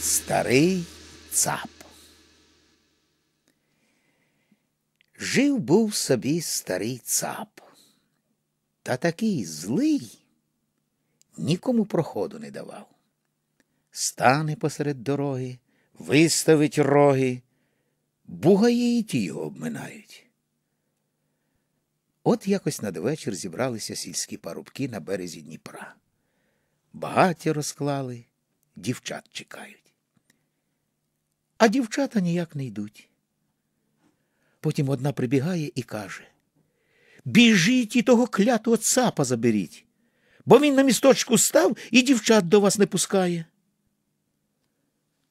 Старий цап. Жив був собі старий цап. Та такий злий нікому проходу не давав. Стане посеред дороги, виставить роги, бугає і ті його обминають. От якось надвечір зібралися сільські парубки на березі Дніпра. Багаття розклали, дівчат чекають. А дівчата ніяк не йдуть. Потім одна прибігає і каже Біжіть і того клятого цапа заберіть, бо він на місточку став і дівчат до вас не пускає.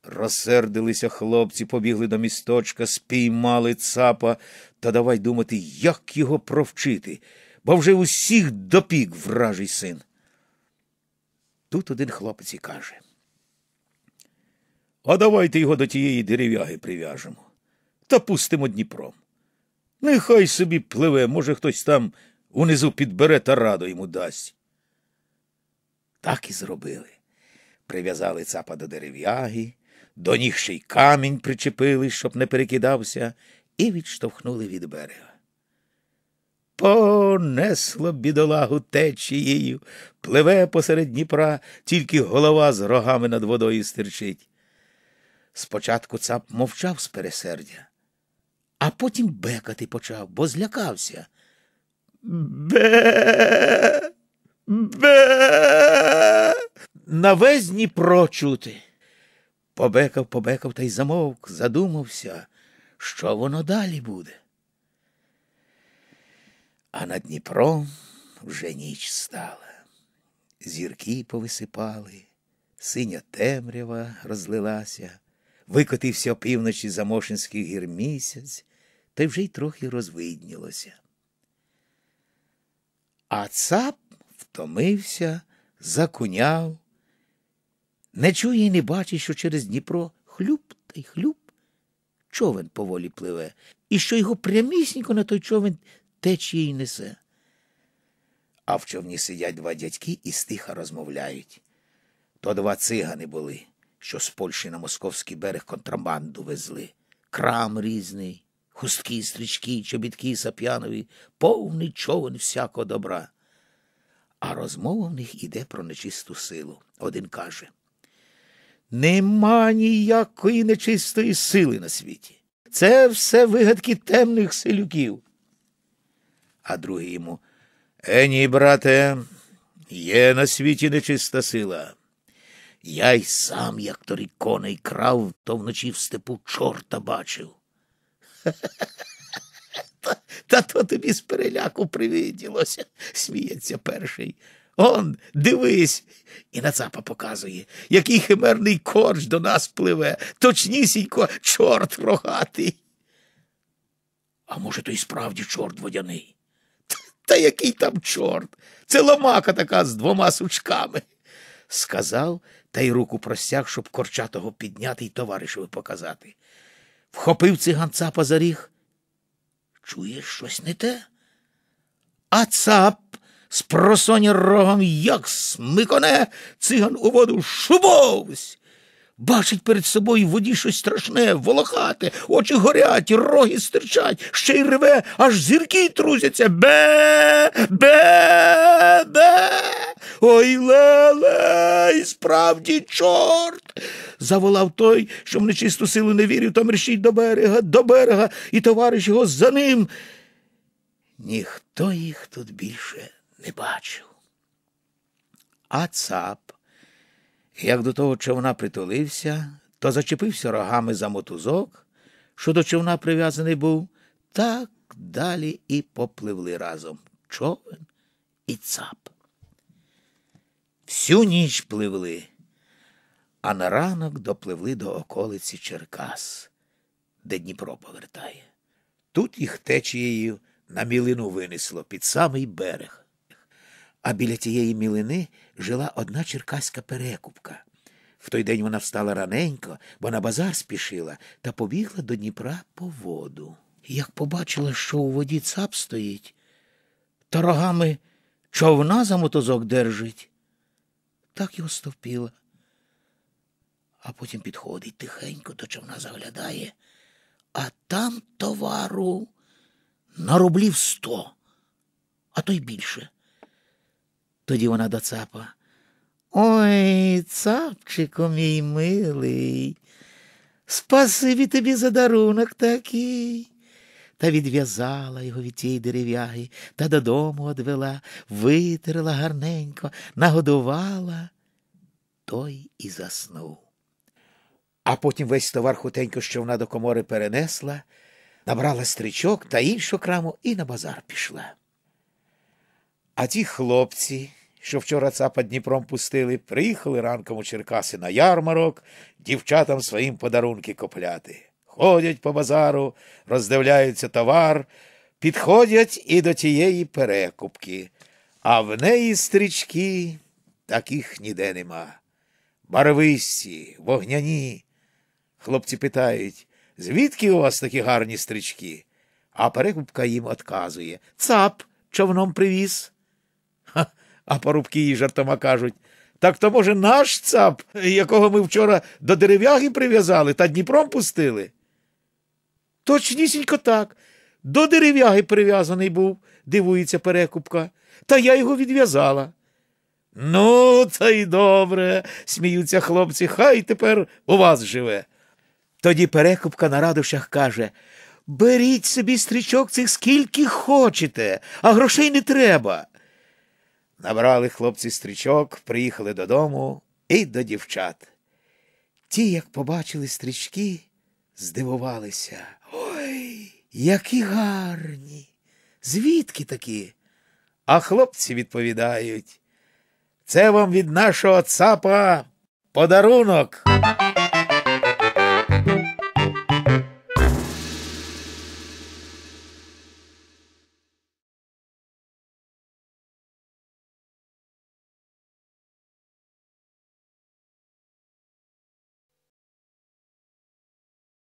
Розсердилися хлопці, побігли до місточка, спіймали цапа та давай думати, як його провчити, бо вже усіх допік вражий син. Тут один хлопець і каже. А давайте його до тієї дерев'яги прив'яжемо та пустимо Дніпром. Нехай собі пливе, може, хтось там унизу підбере та раду йому дасть. Так і зробили. Прив'язали цапа до дерев'яги, до ніг ще й камінь причепили, щоб не перекидався, і відштовхнули від берега. Понесло бідолагу течією, пливе посеред Дніпра, тільки голова з рогами над водою стирчить. Спочатку цап мовчав з пересердя, а потім бекати почав, бо злякався. Бе. Бе. На весь Дніпро чути. Побекав, побекав та й замовк, задумався, що воно далі буде. А над Дніпром вже ніч стала. Зірки повисипали, синя темрява розлилася, викотився опівночі замошинський гір місяць, та вже й трохи розвиднілося. А цап втомився, закуняв, не чує і не бачить, що через Дніпро хлюб та й хлюб човен поволі пливе, і що його прямісінько на той човен течіє несе. А в човні сидять два дядьки і стиха розмовляють. То два цигани були, що з Польщі на московський берег контрабанду везли. Крам різний, хустки, стрічки, чобітки сап'янові, повний човен всякого добра. А розмова в них іде про нечисту силу. Один каже Нема ніякої нечистої сили на світі. Це все вигадки темних селюків. А другий йому Е, ні, брате, є на світі нечиста сила. Я й сам, як торік коней крав, то вночі в степу чорта бачив. Та то тобі з переляку привиділося, сміється перший. Он, дивись, і на цапа показує, який химерний корч до нас пливе, точнісінько чорт рогатий. А може, то й справді чорт водяний? Та, та який там чорт? Це ломака така з двома сучками. Сказав та й руку простяг, щоб корчатого підняти й товаришеві показати. Вхопив циган цапа за ріг. Чуєш щось не те? А цап з просоня рогом як смиконе, циган у воду шубовсь. Бачить перед собою в воді щось страшне, волохате, очі горять, роги стирчать, ще й реве, аж зірки трусяться. Бе, бе, бе. Ой леле, і справді чорт. Заволав той, що в нечисту силу не вірив, то мерщить до берега, до берега, і товариш його за ним. Ніхто їх тут більше не бачив. А цап, як до того човна притулився, то зачепився рогами за мотузок, що до човна прив'язаний був, так далі і попливли разом човен і цап. Всю ніч пливли, а на ранок допливли до околиці Черкас, де Дніпро повертає. Тут їх течією на мілину винесло під самий берег. А біля тієї мілини жила одна черкаська перекупка. В той день вона встала раненько, бо на базар спішила та побігла до Дніпра по воду. Як побачила, що у воді цап стоїть, та рогами човна за мотозок держить, так його стовпіла. А потім підходить тихенько до човна заглядає, а там товару на рублів сто, а то й більше. Тоді вона до цапа. Ой, цапчику мій милий, спасибі тобі за дарунок такий. Та відв'язала його від тієї дерев'яги та додому одвела, витерла гарненько, нагодувала, той і заснув. А потім весь товар хутенько, що вона до комори перенесла, набрала стрічок та іншу краму і на базар пішла. А ті хлопці, що вчора цапа Дніпром пустили, приїхали ранком у Черкаси на ярмарок дівчатам своїм подарунки копляти. Ходять по базару, роздивляються товар, підходять і до тієї перекупки, а в неї стрічки таких ніде нема. Барвисті, вогняні. Хлопці питають, звідки у вас такі гарні стрічки? А перекупка їм отказує Цап човном привіз. А порубки їй жартома кажуть. Так то, може, наш цап, якого ми вчора до дерев'яги прив'язали та Дніпром пустили? Точнісінько так. До дерев'яги прив'язаний був, дивується перекупка, та я його відв'язала. Ну, та й добре, сміються хлопці, хай тепер у вас живе. Тоді перекупка на радощах каже Беріть собі стрічок цих скільки хочете, а грошей не треба. Набрали хлопці стрічок, приїхали додому і до дівчат. Ті, як побачили стрічки, здивувалися. Ой, які гарні! Звідки такі? А хлопці відповідають. Це вам від нашого цапа подарунок.